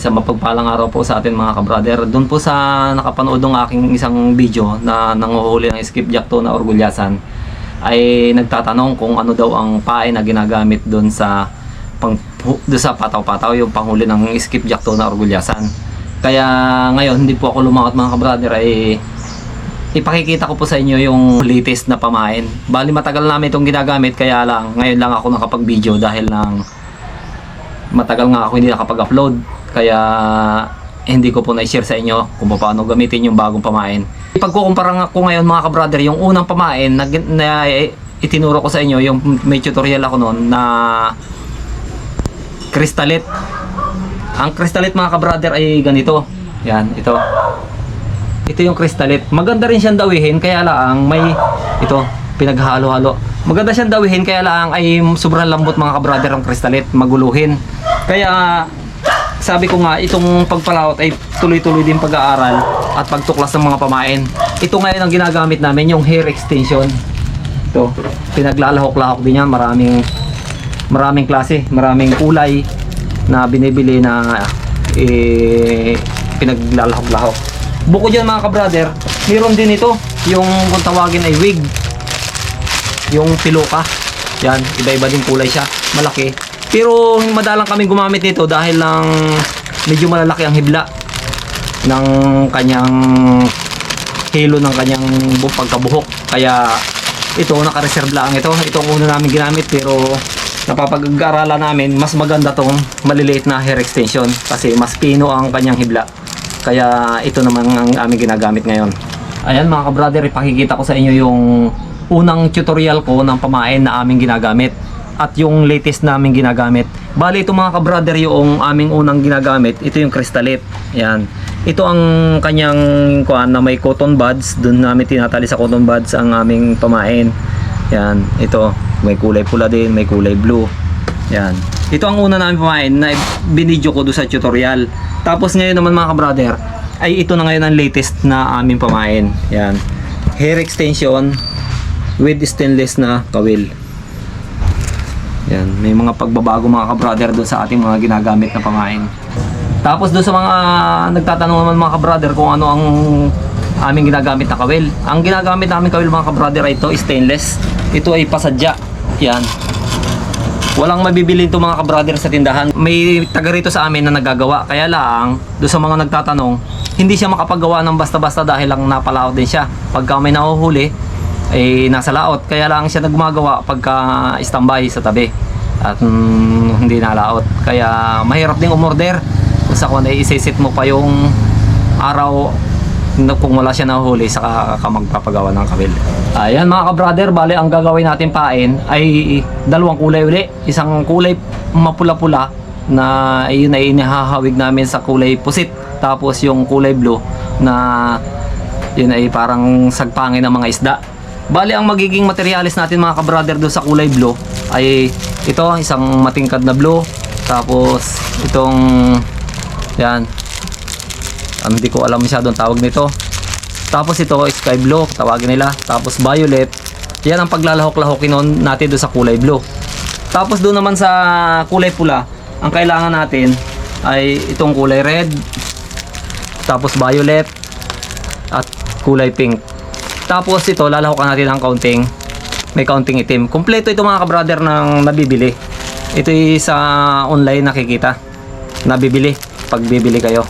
sa mapagpalang araw po sa atin mga kabrader. Doon po sa nakapanood ng aking isang video na nanguhuli ng skipjack to na orgulyasan ay nagtatanong kung ano daw ang pae na ginagamit doon sa pang doon sa pataw-pataw yung panghuli ng skipjack to na orgulyasan. Kaya ngayon hindi po ako lumangot mga kabrader ay ipakikita ko po sa inyo yung latest na pamain. Bali matagal namin itong ginagamit kaya lang ngayon lang ako nakapag-video dahil lang matagal nga ako hindi nakapag-upload kaya hindi ko po na-share sa inyo kung paano gamitin yung bagong pamain. Ipagkukumpara nga ko ngayon mga kabrader, yung unang pamain na, na itinuro ko sa inyo, yung may tutorial ako noon na kristalit. Ang kristalit mga kabrader ay ganito. Yan, ito. Ito yung kristalit. Maganda rin siyang dawihin kaya lang may ito pinaghalo-halo. Maganda siyang dawihin kaya lang ay sobrang lambot mga kabrader ang kristalit, maguluhin. Kaya sabi ko nga itong pagpalawat ay tuloy-tuloy din pag-aaral at pagtuklas ng mga pamain. Ito ngayon ang ginagamit namin yung hair extension. Ito, pinaglalahok-lahok din yan, maraming maraming klase, maraming kulay na binibili na eh, pinaglalahok-lahok. Bukod dyan mga kabrader, meron din ito, yung kung tawagin ay wig. Yung piloka. Yan, iba-iba din kulay siya, malaki. Pero madalang kami gumamit nito dahil lang medyo malalaki ang hibla ng kanyang halo ng kanyang bu- pagkabuhok. Kaya ito naka-reserve lang ito. Ito ang una namin ginamit pero napapag-aralan namin mas maganda tong maliliit na hair extension kasi mas pino ang kanyang hibla. Kaya ito naman ang aming ginagamit ngayon. Ayan mga ka-brother, ipakikita ko sa inyo yung unang tutorial ko ng pamain na aming ginagamit at yung latest naming ginagamit. Bali ito mga ka-brother yung aming unang ginagamit, ito yung crystalite. Yan. Ito ang kanyang kuan na may cotton buds, doon namin tinatali sa cotton buds ang aming pamain. Yan, ito may kulay pula din, may kulay blue. Yan. Ito ang una namin pamain na binidyo ko doon sa tutorial. Tapos ngayon naman mga ka-brother, ay ito na ngayon ang latest na aming pamain. Yan. Hair extension with stainless na kawil. Yan, may mga pagbabago mga ka-brother doon sa ating mga ginagamit na pamain. Tapos doon sa mga nagtatanong naman mga ka-brother kung ano ang aming ginagamit na kawil. Ang ginagamit namin kawil mga ka-brother ay ito stainless. Ito ay pasadya. Yan. Walang mabibili ito mga ka-brother sa tindahan. May taga rito sa amin na nagagawa. Kaya lang, doon sa mga nagtatanong, hindi siya makapagawa ng basta-basta dahil lang napalaot din siya. Pagka may nahuhuli, ay nasa laot. Kaya lang siya nagmagawa pagka standby sa tabi. At mm, hindi nalaot. Kaya mahirap ding umorder. Kung sa kung isisit mo pa yung araw na kung wala siya nahuli saka ka magpapagawa ng kawil. Ayan mga ka-brother, bale ang gagawin natin pain ay dalawang kulay uli. Isang kulay mapula-pula na yun ay inihahawig namin sa kulay pusit. Tapos yung kulay blue na yun ay parang sagpangin ng mga isda. Bali ang magiging materialis natin mga ka-brother doon sa kulay blue ay ito isang matingkad na blue tapos itong yan Um, hindi ko alam masyadong tawag nito. Tapos ito, sky blue, tawagin nila. Tapos violet. Yan ang paglalahok-lahokin natin doon sa kulay blue. Tapos doon naman sa kulay pula, ang kailangan natin ay itong kulay red, tapos violet, at kulay pink. Tapos ito, lalahokan natin ng kaunting, may kaunting itim. Kompleto ito mga kabrader ng nabibili. Ito sa online nakikita. Nabibili pag bibili kayo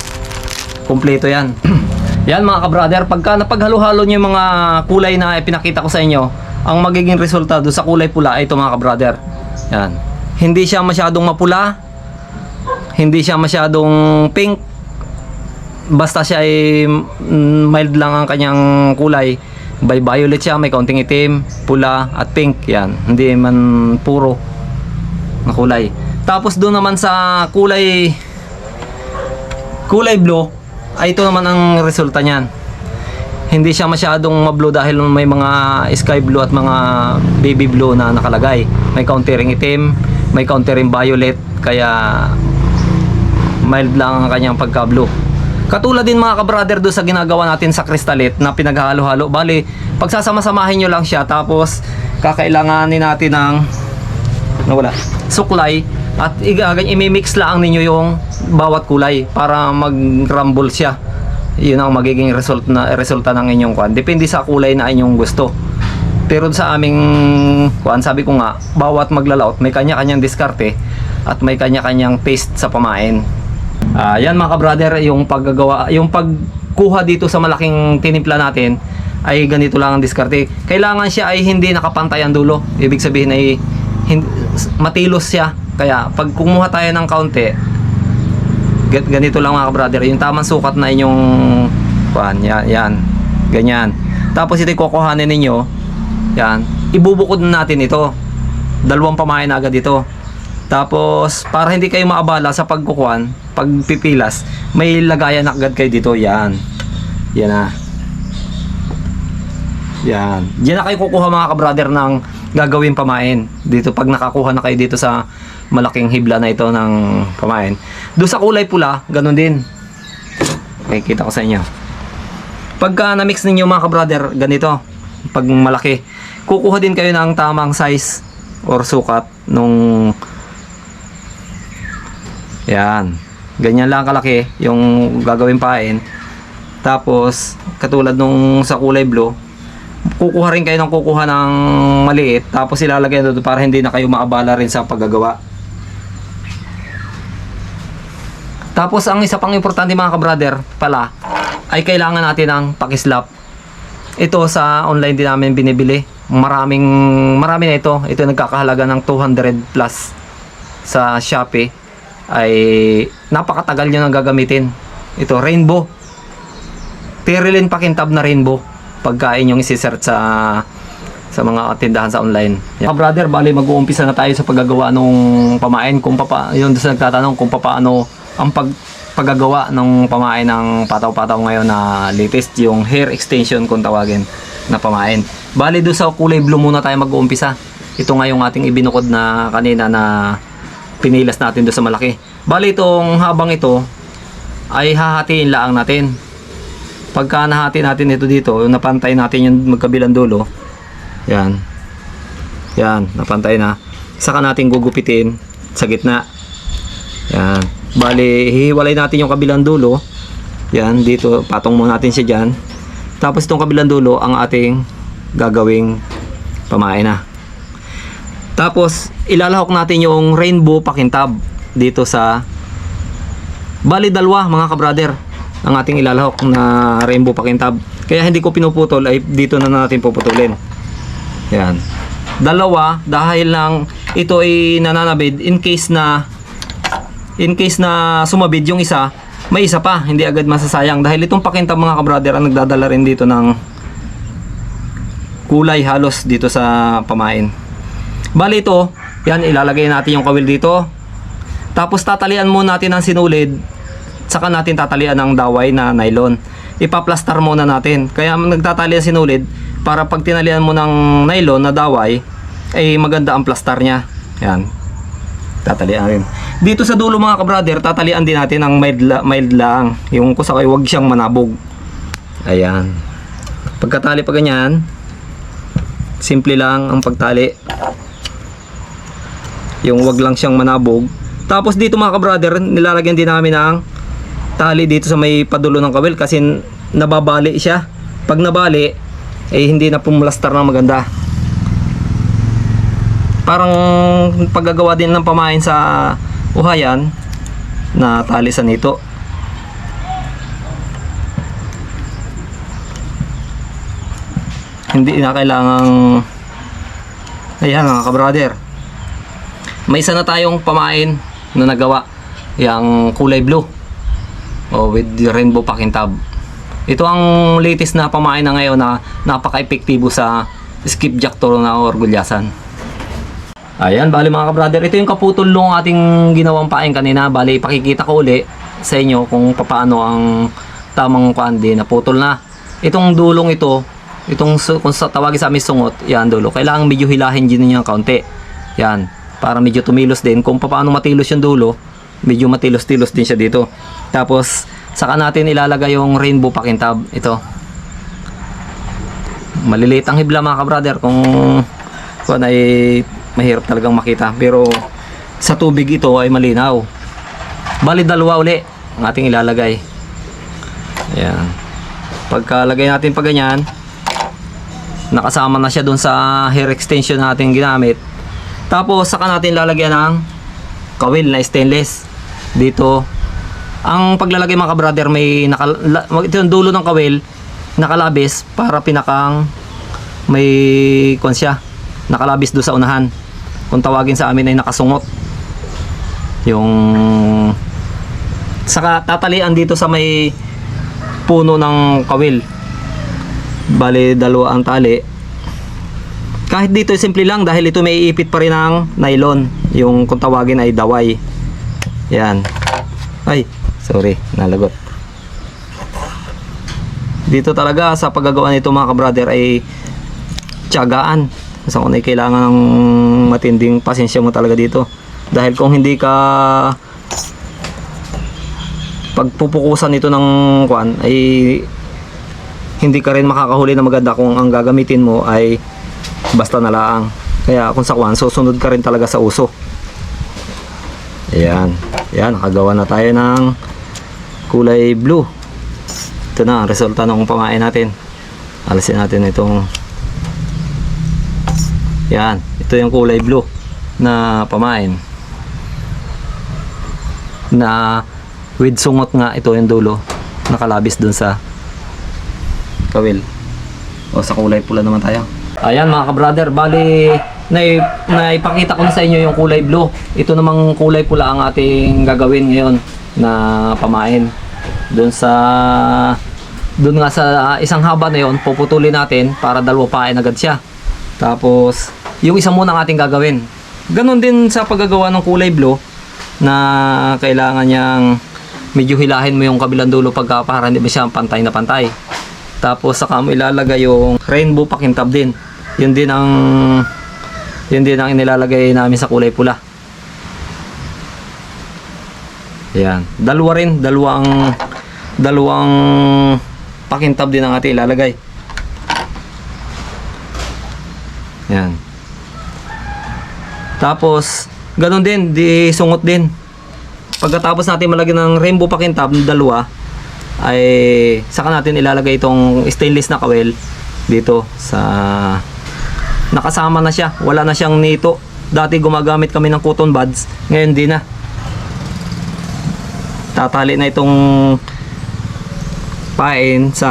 kumpleto yan. yan mga ka-brother, pagka napaghalo-halo nyo yung mga kulay na ipinakita ko sa inyo, ang magiging resulta sa kulay pula ay ito mga ka-brother. Yan. Hindi siya masyadong mapula, hindi siya masyadong pink, basta siya ay mm, mild lang ang kanyang kulay. By violet siya, may kaunting itim, pula at pink. Yan. Hindi man puro na kulay. Tapos doon naman sa kulay kulay blue, ay ito naman ang resulta niyan. Hindi siya masyadong ma-blue dahil may mga sky blue at mga baby blue na nakalagay. May kaunti ring itim, may kaunti ring violet, kaya mild lang ang kanyang pagka-blue. Katulad din mga ka-brother doon sa ginagawa natin sa kristalit na pinaghalo-halo. Bali, pagsasama-samahin nyo lang siya tapos kakailanganin natin ng nawala, suklay At imimix lang ninyo yung bawat kulay para mag-rumble siya. Yun ang magiging result na resulta ng inyong kwan. Depende sa kulay na inyong gusto. Pero sa aming kuan, sabi ko nga, bawat maglalaot may kanya-kanyang diskarte at may kanya-kanyang taste sa pamain. Ah, yan mga ka-brother, yung paggagawa, yung pagkuha dito sa malaking tinimpla natin ay ganito lang ang diskarte. Kailangan siya ay hindi nakapantay ang dulo. Ibig sabihin ay hin- matilos siya. Kaya pag kumuha tayo ng kaunti, Ga- ganito lang mga brother yung tamang sukat na inyong kuan yan, yan ganyan tapos ito kukuhanin ninyo yan ibubukod na natin ito dalawang pamain na agad ito tapos para hindi kayo maabala sa pagkukuan pagpipilas may lagayan na agad kayo dito. Yan. Yan na. Yan. Diyan na kayo kukuha mga brother ng gagawin pamain. Dito pag nakakuha na kayo dito sa malaking hibla na ito ng pamain. Doon sa kulay pula ganun din. Makikita ko sa inyo. Pagka na-mix ninyo mga ka-brother ganito. Pag malaki kukuha din kayo ng tamang size or sukat nung yan. Ganyan lang kalaki yung gagawin pain. Tapos katulad nung sa kulay blue kukuha rin kayo ng kukuha ng maliit tapos ilalagay doon para hindi na kayo maabala rin sa paggagawa. Tapos ang isa pang importante mga ka-brother pala ay kailangan natin ng pakislap. Ito sa online din namin binibili. Maraming marami na ito. Ito nagkakahalaga ng 200 plus sa Shopee ay napakatagal nyo nang gagamitin ito rainbow Terilin pakintab na rainbow pagkain yung isi-search sa sa mga tindahan sa online. Mga brother, bali mag-uumpisa na tayo sa paggagawa ng pamain kung papa yun sa nagtatanong kung paano ang pag paggagawa ng pamain ng pataw-pataw ngayon na latest yung hair extension kung tawagin na pamain. Bali doon sa kulay blue muna tayo mag-uumpisa. Ito nga yung ating ibinukod na kanina na pinilas natin doon sa malaki. Bali itong habang ito ay hahatiin laang natin pagka nahati natin ito dito, napantay natin yung magkabilang dulo, yan. Yan, napantay na. Saka natin gugupitin sa gitna. Yan. Bali, hihiwalay natin yung kabilang dulo. Yan, dito, patong mo natin siya dyan. Tapos itong kabilang dulo, ang ating gagawing pamain na. Tapos, ilalahok natin yung rainbow pakintab dito sa Bali dalawa mga ka-brother ang ating ilalahok na rainbow pakintab. Kaya hindi ko pinuputol ay dito na natin puputulin. Yan. Dalawa dahil lang ito ay nananabid in case na in case na sumabid yung isa, may isa pa, hindi agad masasayang dahil itong pakintab mga ka-brother ang nagdadala rin dito ng kulay halos dito sa pamain. Bali ito, yan ilalagay natin yung kawil dito. Tapos tatalian muna natin ang sinulid saka natin tatalian ng daway na nylon. Ipaplastar muna natin. Kaya nagtatali ang sinulid para pag tinalian mo ng nylon na daway ay maganda ang plastar niya. Yan. Tatalian rin. Dito sa dulo mga ka-brother, tatalian din natin ng mild, mild lang. Yung kusakay wag siyang manabog. Ayan. Pagkatali pa ganyan, simple lang ang pagtali. Yung wag lang siyang manabog. Tapos dito mga ka-brother, nilalagyan din namin ng tali dito sa may padulo ng kawil kasi nababali siya. Pag nabali, eh hindi na pumulastar ng maganda. Parang paggagawa din ng pamain sa uhayan na tali sa nito. Hindi na kailangang Ayan mga ka-brother. May isa na tayong pamain na nagawa. Yang kulay blue. O with rainbow pakintab. Ito ang latest na pamain na ngayon na napaka-epektibo sa skipjack toro na orgulyasan. Ayan, bali mga ka-brother, ito yung kaputol ng ating ginawang pain kanina. Bali, ipakikita ko uli sa inyo kung paano ang tamang kuandi na putol na. Itong dulong ito, itong kung sa tawagin sa amin sungot, yan dulo. Kailangan medyo hilahin din niya kaunti. Yan, para medyo tumilos din. Kung paano matilos yung dulo, medyo matilos-tilos din siya dito. Tapos, saka natin ilalagay yung rainbow pakintab. Ito. Maliliit ang hibla mga ka-brother kung kung ay mahirap talagang makita. Pero sa tubig ito ay malinaw. Bali dalawa uli ang ating ilalagay. Ayan. Pagkalagay natin pa ganyan, nakasama na siya dun sa hair extension natin ginamit. Tapos saka natin lalagyan ng kawil na stainless. Dito, ang paglalagay mga brother may nakal ito yung dulo ng kawil nakalabis para pinakang may kon siya nakalabis do sa unahan. Kung tawagin sa amin ay nakasungot yung saka tatalian dito sa may puno ng kawil. Bali dalawa ang tali kahit dito simple lang dahil ito may ipit pa rin ng nylon. Yung kung tawagin ay daway. Yan. Ay sorry nalagot. Dito talaga sa paggagawa nito mga kabrother ay tiyagaan. Sa kung ay kailangan ng matinding pasensya mo talaga dito. Dahil kung hindi ka pagpupukusan ito ng kwan ay hindi ka rin makakahuli na maganda kung ang gagamitin mo ay basta na laang kaya kung sa kwan susunod ka rin talaga sa uso. Ayan. Ayan nakagawa na tayo ng kulay blue. Ito na ang resulta ng pamain natin. Alisin natin itong yan ito yung kulay blue na pamain. Na with sungot nga ito yung dulo nakalabis dun sa kawil. O sa kulay pula naman tayo ayan mga kabrother bali na, naipakita ko na sa inyo yung kulay blue. Ito namang kulay pula ang ating gagawin ngayon na pamain. Dun sa dun nga sa isang haba na yon puputulin natin para dalawa pain agad siya. Tapos yung isa muna ang ating gagawin. Ganon din sa paggagawa ng kulay blue na kailangan niyang medyo hilahin mo yung kabilang dulo pagka para hindi ba siya pantay na pantay. Tapos saka mo ilalagay yung rainbow pakintab din yun din ang yun din ang inilalagay namin sa kulay pula. Yan. Dalawa rin. Dalawang dalawang pakintab din ang ating ilalagay. Yan. Tapos ganun din. Di sungot din. Pagkatapos natin malagyan ng rainbow pakintab dalawa ay saka natin ilalagay itong stainless na kawel dito sa nakasama na siya. Wala na siyang nito. Dati gumagamit kami ng cotton buds. Ngayon di na. Tatali na itong pain sa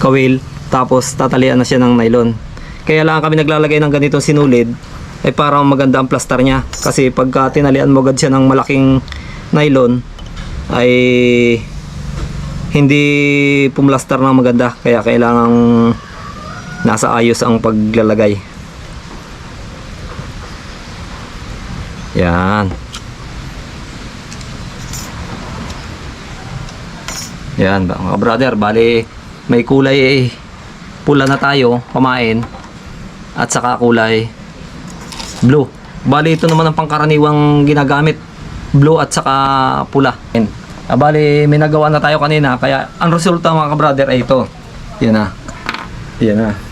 kawil. Tapos tatalian na siya ng nylon. Kaya lang kami naglalagay ng ganitong sinulid ay para maganda ang plaster niya. Kasi pagka tinalian mo agad siya ng malaking nylon ay hindi pumlaster ng maganda. Kaya kailangang nasa ayos ang paglalagay. Yan. Yan mga brother bali may kulay pula na tayo pamain at saka kulay blue. Bali ito naman ang pangkaraniwang ginagamit blue at saka pula. Yan. Ah, bali may nagawa na tayo kanina kaya ang resulta mga brother ay ito. Yan na. Yan na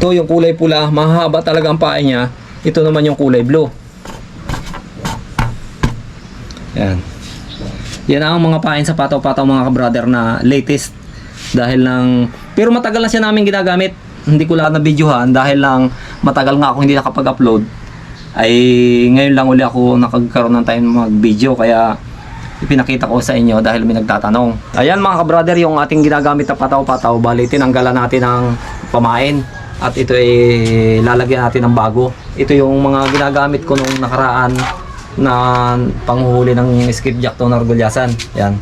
ito yung kulay pula. Mahaba talaga ang paa niya. Ito naman yung kulay blue. Yan. Yan ang mga pain sa pataw-pataw mga kabrother na latest. Dahil lang pero matagal na siya namin ginagamit. Hindi ko lang na videohan dahil lang matagal nga ako hindi nakapag-upload. Ay ngayon lang uli ako nakagkaroon ng time mag-video. Kaya ipinakita ko sa inyo dahil may nagtatanong. Ayan mga kabrother yung ating ginagamit na pataw-pataw. Bali tinanggalan natin ng pamain at ito ay lalagyan natin ng bago. Ito yung mga ginagamit ko nung nakaraan na panghuhuli ng skipjack to na orgulyasan. Yan.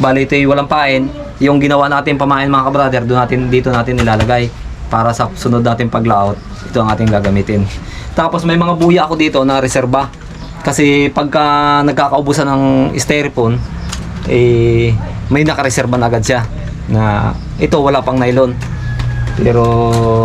Bali ito ay walang pain. Yung ginawa natin pamain mga kabrother doon natin dito natin nilalagay para sa sunod natin paglaot. Ito ang ating gagamitin. Tapos may mga buya ako dito na reserba. Kasi pagka nagkakaubusan ng styrofoam, eh, may nakareserba na agad siya. Na ito wala pang nylon. Pero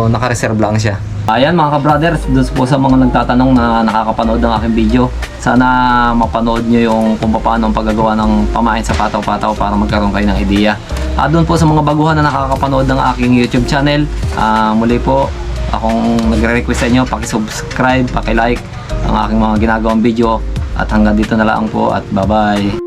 nakareserve lang siya. Ayan mga ka-brothers, dun po sa mga nagtatanong na nakakapanood ng aking video. Sana mapanood nyo yung kung paano ang paggagawa ng pamain sa pataw-pataw para magkaroon kayo ng ideya. At doon po sa mga baguhan na nakakapanood ng aking YouTube channel, ah, muli po akong nagre-request sa inyo, paki-subscribe, paki-like, ang aking mga ginagawang video. At hanggang dito na lang po at bye-bye.